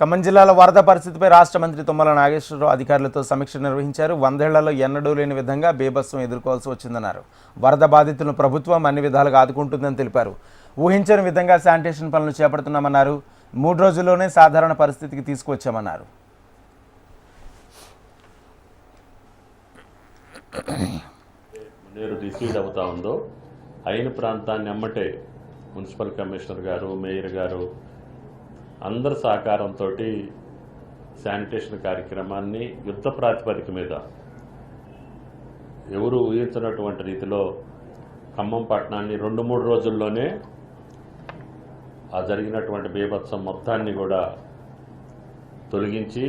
ఖమ్మం జిల్లాలో వరద పరిస్థితిపై రాష్ట్ర మంత్రి తుమ్మల నాగేశ్వరరావు అధికారులతో సమీక్ష నిర్వహించారు. వందేళ్ళలో ఎన్నడూ లేని విధంగా బేభత్సం ఎదుర్కోవాల్సి వచ్చిందన్నారు. వరద బాధితులను ప్రభుత్వం అన్ని విధాలుగా ఆదుకుంటుందని తెలిపారు. ఊహించని విధంగా శానిటేషన్ పనులు చేపడుతున్నామన్నారు. మూడు రోజుల్లోనే సాధారణ పరిస్థితికి తీసుకువచ్చామన్నారు. నీరు అవుతా ఉందో అయిన ప్రాంతాన్ని అమ్మటే మున్సిపల్ కమిషనర్ గారు మేయర్ గారు అందరి సహకారంతో శానిటేషన్ కార్యక్రమాన్ని యుద్ధ ప్రాతిపదిక మీద ఎవరు ఊహించినటువంటి రీతిలో ఖమ్మం పట్టణాన్ని రెండు మూడు రోజుల్లోనే ఆ జరిగినటువంటి బీభత్సం మొత్తాన్ని కూడా తొలగించి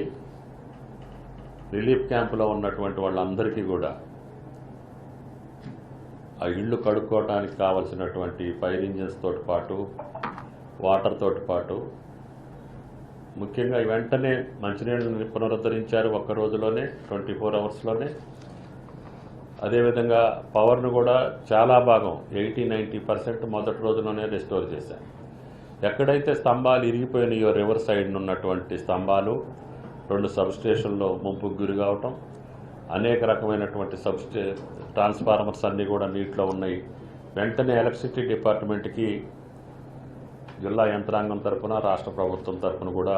రిలీఫ్ క్యాంపులో ఉన్నటువంటి వాళ్ళందరికీ కూడా ఆ ఇళ్ళు కడుక్కోవడానికి కావలసినటువంటి ఫైర్ ఇంజిన్స్ తోటి పాటు వాటర్ తోటి పాటు ముఖ్యంగా వెంటనే మంచినీళ్ళని పునరుద్ధరించారు ఒక్క రోజులోనే ట్వంటీ ఫోర్ అవర్స్లోనే. అదేవిధంగా పవర్ను కూడా చాలా భాగం ఎయిటీ నైంటీ పర్సెంట్ మొదటి రోజులోనే రెస్టోర్ చేశారు. ఎక్కడైతే స్తంభాలు ఇరిగిపోయినాయో రివర్ సైడ్ ఉన్నటువంటి స్తంభాలు రెండు సబ్ స్టేషన్లో ముంపుకు గురి కావటం అనేక రకమైనటువంటి సబ్స్టే ట్రాన్స్ఫార్మర్స్ అన్నీ కూడా నీటిలో ఉన్నాయి. వెంటనే ఎలక్ట్రిసిటీ డిపార్ట్మెంట్కి జిల్లా యంత్రాంగం తరఫున రాష్ట్ర ప్రభుత్వం తరఫున కూడా